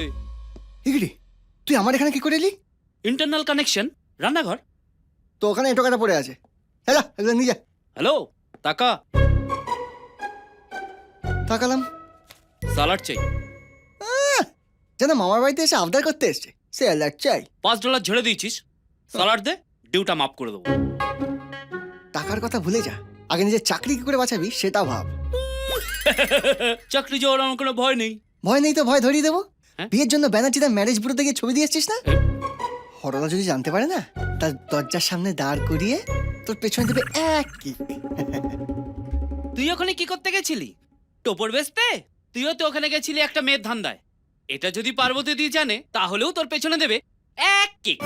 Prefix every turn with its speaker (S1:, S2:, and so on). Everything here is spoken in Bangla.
S1: ইগড়ি তুই আমার এখানে কি করে এলি?
S2: ইন্টারনাল কানেকশন রান্নাঘর।
S1: তো ওখানে এটো কাটা পড়ে আছে। হ্যাঁ একদম নিয়ে যা।
S2: হ্যালো টাকা
S1: তাকালাম।
S2: সালাড চাই।
S1: যেন মামার বাড়িতে এসে আবদার করতে এসছে। সে অ্যালার্ট চাই।
S2: পাঁচ ডলার ঝেড়ে দিয়েছিস। সালাড দে ডিউটা মাফ করে দেবো।
S1: টাকার কথা ভুলে যা। আগে নিজের চাকরি কি করে বাঁচাবি সেটা ভাব।
S2: চাকরি যাওয়ার আমার কোনো ভয় নেই।
S1: ভয় নেই তো ভয় ধরিয়ে দেবো? বিয়ের জন্য ব্যানার্জিদা ম্যারেজ বুড়ো থেকে ছবি দিয়ে এসছিস না? হরলা যদি জানতে পারে না তার দরজার সামনে দাঁড় করিয়ে তোর পেছনে দেবে এক কি।
S2: তুই ওখানে কি করতে গেছিলি? টোপর বেচতে? তুইও তো ওখানে গেছিলি একটা মেয়ের ধান্দায়। এটা যদি পার্বতী দিয়ে জানে তাহলেও তোর পেছনে দেবে এক কিক